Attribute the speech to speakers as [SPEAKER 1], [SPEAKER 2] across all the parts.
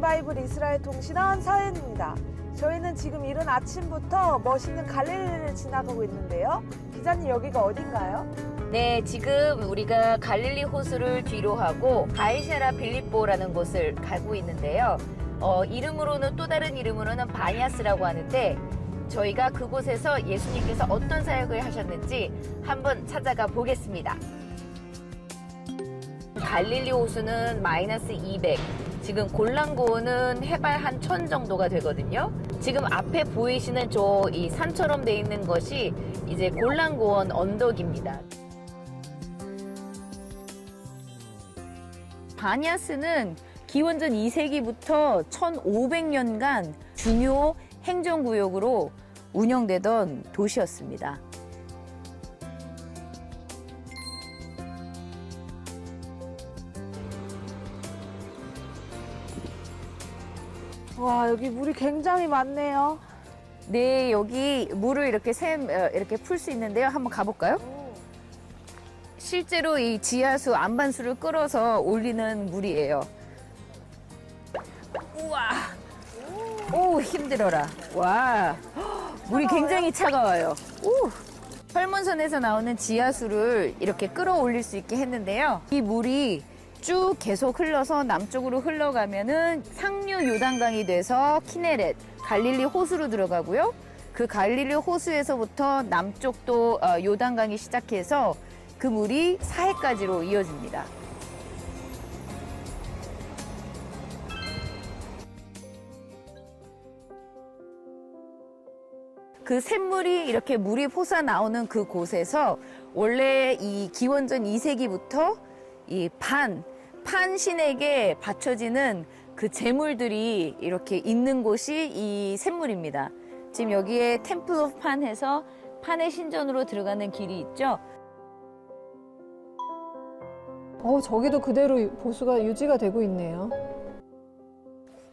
[SPEAKER 1] 바이블 이스라엘 통신원 서연입니다. 저희는 지금 이른 아침부터 멋있는 갈릴리를 지나가고 있는데요. 기자님 여기가 어딘가요?
[SPEAKER 2] 네, 지금 우리가 갈릴리 호수를 뒤로 하고 가이샤라 빌립보라는 곳을 가고 있는데요. 어, 이름으로는 또 다른 이름으로는 바니아스라고 하는데 저희가 그곳에서 예수님께서 어떤 사역을 하셨는지 한번 찾아가 보겠습니다. 갈릴리 호수는 마이너스 200, 지금 골란고원은 해발 한1000 정도가 되거든요. 지금 앞에 보이시는 저 이 산처럼 돼 있는 것이 이제 골란고원 언덕입니다. 바니아스는 기원전 2세기부터 1500년간 중요 행정구역으로 운영되던 도시였습니다.
[SPEAKER 1] 와 여기 물이 굉장히 많네요.
[SPEAKER 2] 네, 여기 물을 이렇게 샘 어, 이렇게 풀 수 있는데요. 한번 가볼까요? 실제로 이 지하수 안반수를 끌어서 올리는 물이에요. 우와, 오 힘들어라. 와, 물이 굉장히 차가워요. 오. 설문선에서 나오는 지하수를 이렇게 끌어올릴 수 있게 했는데요. 이 물이 쭉 계속 흘러서 남쪽으로 흘러가면은 상류 요단강이 돼서 키네렛, 갈릴리 호수로 들어가고요. 그 갈릴리 호수에서부터 남쪽도 어, 요단강이 시작해서 그 물이 사해까지로 이어집니다. 그 샘물이 이렇게 물이 솟아 나오는 그 곳에서 원래 이 기원전 2세기부터 이 판, 판신에게 바쳐지는 그 재물들이 이렇게 있는 곳이 이 샘물입니다. 지금 여기에 템플 오브 판 해서 판의 신전으로 들어가는 길이 있죠.
[SPEAKER 3] 어, 저기도 그대로 보수가 유지가 되고 있네요.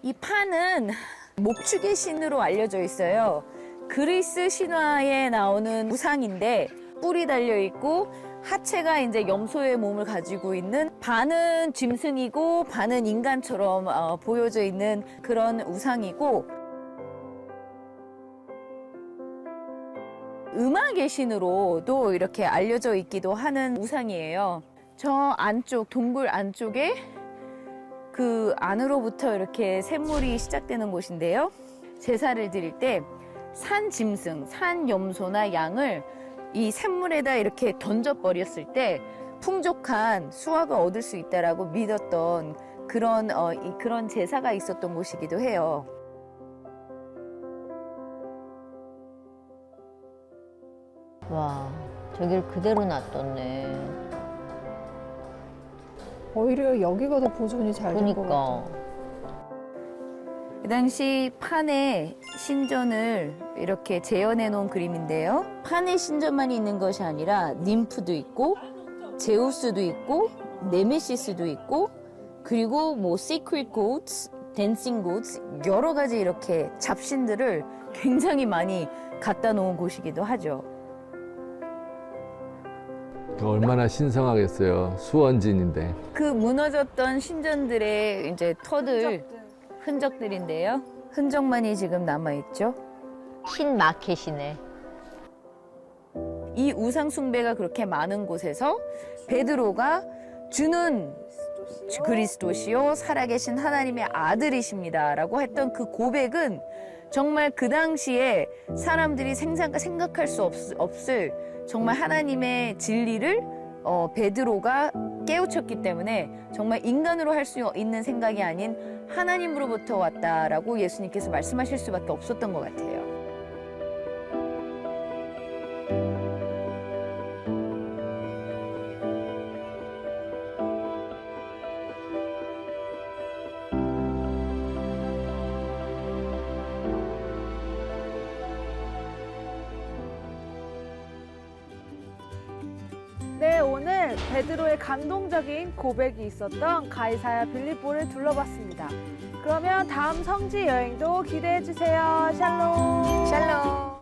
[SPEAKER 2] 이 판은 목축의 신으로 알려져 있어요. 그리스 신화에 나오는 우상인데 뿔이 달려 있고 하체가 이제 염소의 몸을 가지고 있는 반은 짐승이고 반은 인간처럼 어, 보여져 있는 그런 우상이고 음악의 신으로도 이렇게 알려져 있기도 하는 우상이에요. 저 안쪽 동굴 안쪽에 그 안으로부터 이렇게 샘물이 시작되는 곳인데요. 제사를 드릴 때 산 짐승, 산 염소나 양을 이 샘물에다 이렇게 던져버렸을 때 풍족한 수확을 얻을 수 있다라고 믿었던 그런 어, 이, 그런 제사가 있었던 곳이기도 해요.
[SPEAKER 4] 와, 저길 그대로 놔뒀네.
[SPEAKER 3] 오히려 여기가 더 보존이 잘 된 것.
[SPEAKER 4] 그러니까.
[SPEAKER 2] 그 당시 판의 신전을 이렇게 재현해 놓은 그림인데요. 판의 신전만 있는 것이 아니라 님프도 있고 제우스도 있고 네메시스도 있고 그리고 뭐 시크릿 고츠, 댄싱 고츠 여러 가지 이렇게 잡신들을 굉장히 많이 갖다 놓은 곳이기도 하죠.
[SPEAKER 5] 얼마나 신성하겠어요. 수원진인데.
[SPEAKER 2] 그 무너졌던 신전들의 이제 터들 흔적들인데요. 흔적만이 지금 남아 있죠.
[SPEAKER 4] 흰 마켓이네.
[SPEAKER 2] 이 우상 숭배가 그렇게 많은 곳에서 베드로가 주는 그리스도시요 살아계신 하나님의 아들이십니다라고 했던 그 고백은 정말 그 당시에 사람들이 생각, 생각할 수 없, 없을 정말 하나님의 진리를 어, 베드로가 깨우쳤기 때문에 정말 인간으로 할 수 있는 생각이 아닌 하나님으로부터 왔다라고 예수님께서 말씀하실 수밖에 없었던 것 같아요.
[SPEAKER 1] 오늘 베드로의 감동적인 고백이 있었던 가이사야 빌립보를 둘러봤습니다. 그러면 다음 성지 여행도 기대해 주세요. 샬롬.
[SPEAKER 2] 샬롬.